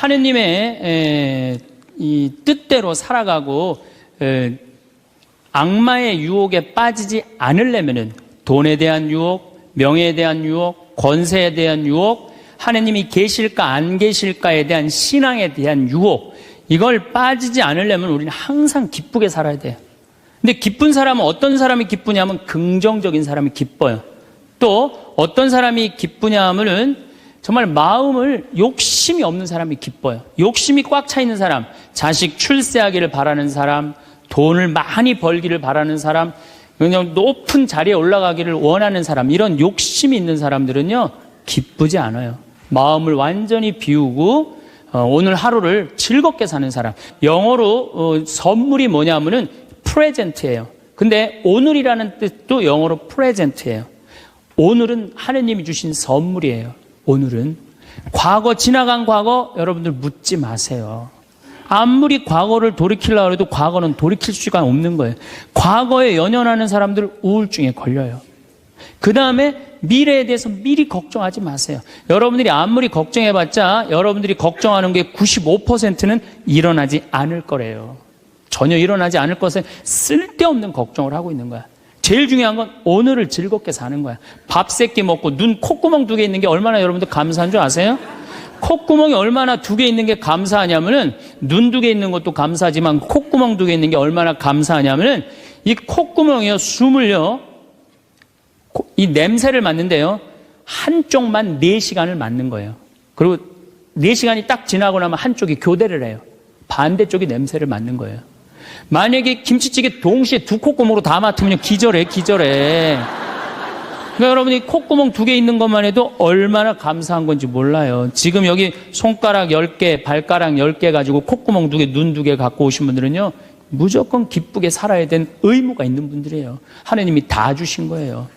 하느님의 에, 이 뜻대로 살아가고 에, 악마의 유혹에 빠지지 않으려면은 돈에 대한 유혹, 명예에 대한 유혹, 권세에 대한 유혹, 하느님이 계실까 안 계실까에 대한 신앙에 대한 유혹, 이걸 빠지지 않으려면 우리는 항상 기쁘게 살아야 돼요. 근데 기쁜 사람은 어떤 사람이 기쁘냐면 긍정적인 사람이 기뻐요. 또 어떤 사람이 기쁘냐 하면은 정말 마음을 욕심이 없는 사람이 기뻐요. 욕심이 꽉 차 있는 사람, 자식 출세하기를 바라는 사람, 돈을 많이 벌기를 바라는 사람, 그냥 높은 자리에 올라가기를 원하는 사람, 이런 욕심이 있는 사람들은요, 기쁘지 않아요. 마음을 완전히 비우고, 어, 오늘 하루를 즐겁게 사는 사람. 영어로 어, 선물이 뭐냐면은 프레젠트예요. 근데 오늘이라는 뜻도 영어로 프레젠트예요. 오늘은 하느님이 주신 선물이에요. 오늘은 과거 지나간 과거 여러분들 묻지 마세요. 아무리 과거를 돌이키려고 해도 과거는 돌이킬 수가 없는 거예요. 과거에 연연하는 사람들 우울증에 걸려요. 그 다음에 미래에 대해서 미리 걱정하지 마세요. 여러분들이 아무리 걱정해봤자 여러분들이 걱정하는 게 95%는 일어나지 않을 거래요. 전혀 일어나지 않을 것에 쓸데없는 걱정을 하고 있는 거야. 제일 중요한 건 오늘을 즐겁게 사는 거야. 밥 세 끼 먹고 눈 콧구멍 두 개 있는 게 얼마나 여러분들 감사한 줄 아세요? 콧구멍이 얼마나 두 개 있는 게 감사하냐면은 눈 두 개 있는 것도 감사하지만 콧구멍 두 개 있는 게 얼마나 감사하냐면은 이 콧구멍이요 숨을요 코- 이 냄새를 맡는데요 한쪽만 4시간을 맡는 거예요. 그리고 4시간이 딱 지나고 나면 한쪽이 교대를 해요. 반대쪽이 냄새를 맡는 거예요. 만약에 김치찌개 동시에 두 콧구멍으로 다 맡으면 기절해, 기절해. 그러니까 여러분이 콧구멍 두 개 있는 것만 해도 얼마나 감사한 건지 몰라요. 지금 여기 손가락 10개, 발가락 10개 가지고 콧구멍 두 개, 눈 두 개 갖고 오신 분들은요, 무조건 기쁘게 살아야 된 의무가 있는 분들이에요. 하나님이 다 주신 거예요.